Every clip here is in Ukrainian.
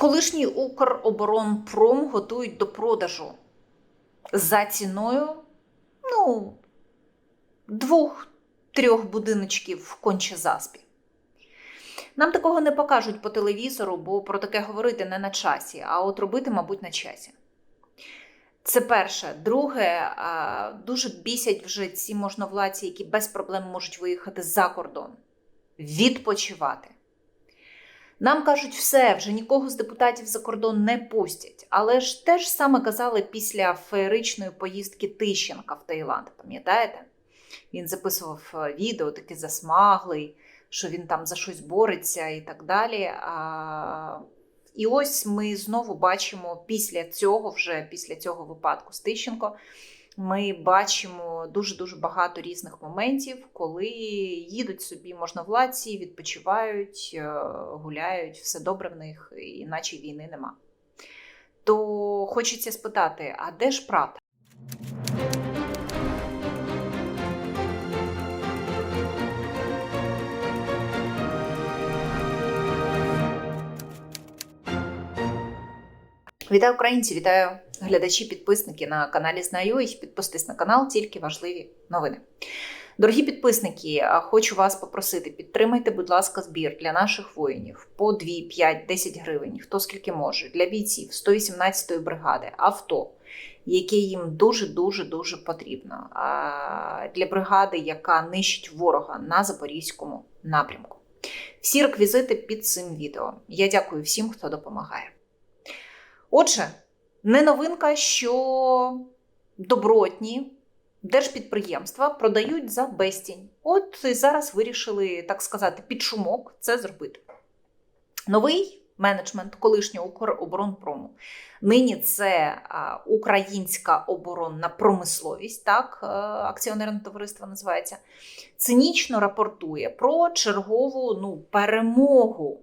Колишній Укроборонпром готують до продажу за ціною ну, двох-трьох будиночків в конче-заспі. Нам такого не покажуть по телевізору, бо про таке говорити не на часі, а от робити, мабуть, на часі. Це перше. Друге, дуже бісять вже ці можновладці, які без проблем можуть виїхати за кордон, відпочивати. Нам кажуть, все, вже нікого з депутатів за кордон не пустять. Але ж те ж саме казали після феєричної поїздки Тищенка в Таїланд, пам'ятаєте? Він записував е, відео, такий засмаглий, що він там за щось бореться і так далі. А... І ось ми знову бачимо після цього, вже після цього випадку з Тищенко, ми бачимо дуже-дуже багато різних моментів, коли їдуть собі можновладці, відпочивають, е, гуляють, все добре в них, іначе війни нема. То хочеться спитати: а де ж правда? Вітаю українці, вітаю глядачі, підписники на каналі Знаю їх. Підписуйтесь на канал, тільки важливі новини. Дорогі підписники, хочу вас попросити, підтримайте, будь ласка, збір для наших воїнів по 2, 5, 10 гривень, хто скільки може, для бійців 118-ї бригади, авто, яке їм дуже-дуже дуже потрібно. Для бригади, яка нищить ворога на Запорізькому напрямку. Всі реквізити під цим відео. Я дякую всім, хто допомагає. Отже, не новинка, що добротні держпідприємства продають за безцінь. От і зараз вирішили, так сказати, під шумок це зробити. Новий менеджмент колишнього Укроборонпрому. Нині це українська оборонна промисловість, так, акціонерне товариство називається, цинічно рапортує про чергову ну, перемогу.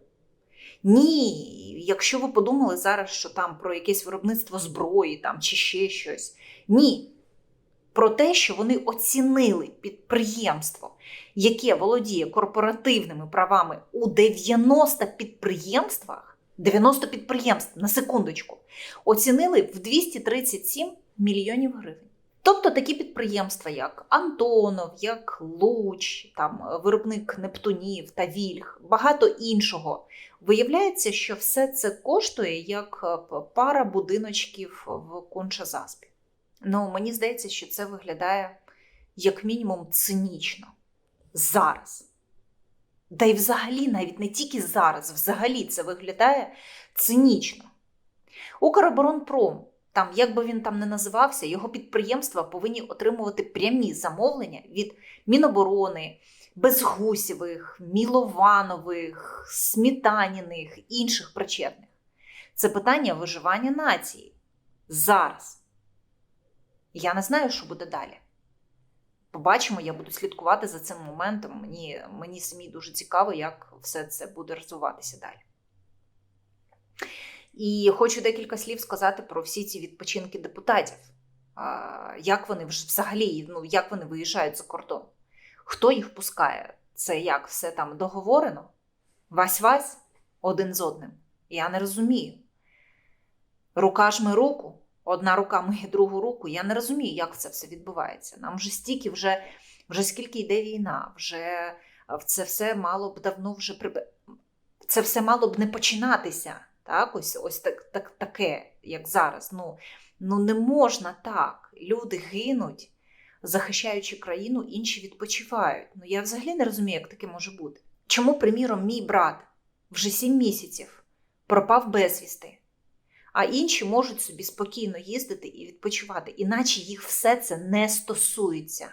Ні, якщо ви подумали зараз, що там про якесь виробництво зброї там, чи ще щось. Ні. Про те, що вони оцінили підприємство, яке володіє корпоративними правами у 90 підприємствах, 90 підприємств на секундочку, оцінили в 237 мільйонів гривень. Тобто такі підприємства, як Антонов, як Луч, там виробник Нептунів та Вільг, багато іншого. Виявляється, що все це коштує як пара будиночків в Конча-Заспі. Ну, мені здається, що це виглядає як мінімум цинічно. Зараз. Да й взагалі, навіть не тільки зараз, взагалі це виглядає цинічно. Укроборонпром там, як би він там не називався, його підприємства повинні отримувати прямі замовлення від Міноборони, Безгусєвих, Мілованових, Смітаніних, інших причетних. Це питання виживання нації. Зараз. Я не знаю, що буде далі. Побачимо, я буду слідкувати за цим моментом. Мені, мені самі дуже цікаво, як все це буде розвиватися далі. І хочу декілька слів сказати про всі ці відпочинки депутатів. Як вони взагалі ну, як вони виїжджають за кордон? Хто їх пускає? Це як все там договорено? Вась-вась один з одним. Я не розумію. Рука жме руку, одна рука миє другу руку. Я не розумію, як це все відбувається. Нам вже стільки, вже вже скільки йде війна, вже це все мало б давно вже при... це все мало б не починатися. Так, ось ось так, так, таке, як зараз. Ну, ну не можна так. Люди гинуть, захищаючи країну, інші відпочивають. Ну я взагалі не розумію, як таке може бути. Чому, приміром, мій брат вже сім місяців пропав безвісти, а інші можуть собі спокійно їздити і відпочивати, іначе їх все це не стосується.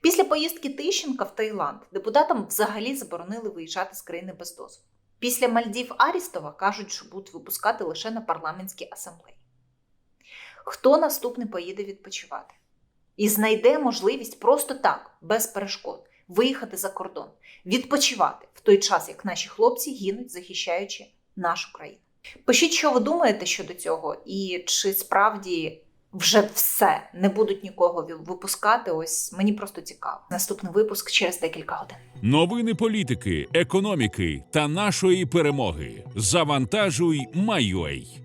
Після поїздки Тищенка в Таїланд депутатам взагалі заборонили виїжджати з країни без дозволу. Після Мальдів Арістова кажуть, що будуть випускати лише на парламентській асамблеї. Хто наступний поїде відпочивати? І знайде можливість просто так, без перешкод, виїхати за кордон, відпочивати в той час, як наші хлопці гинуть, захищаючи нашу країну. Пишіть, що ви думаєте щодо цього, і чи справді вже все не будуть нікого випускати. Ось мені просто цікаво. Наступний випуск через декілька годин. Новини політики, економіки та нашої перемоги. Завантажуй, Майой.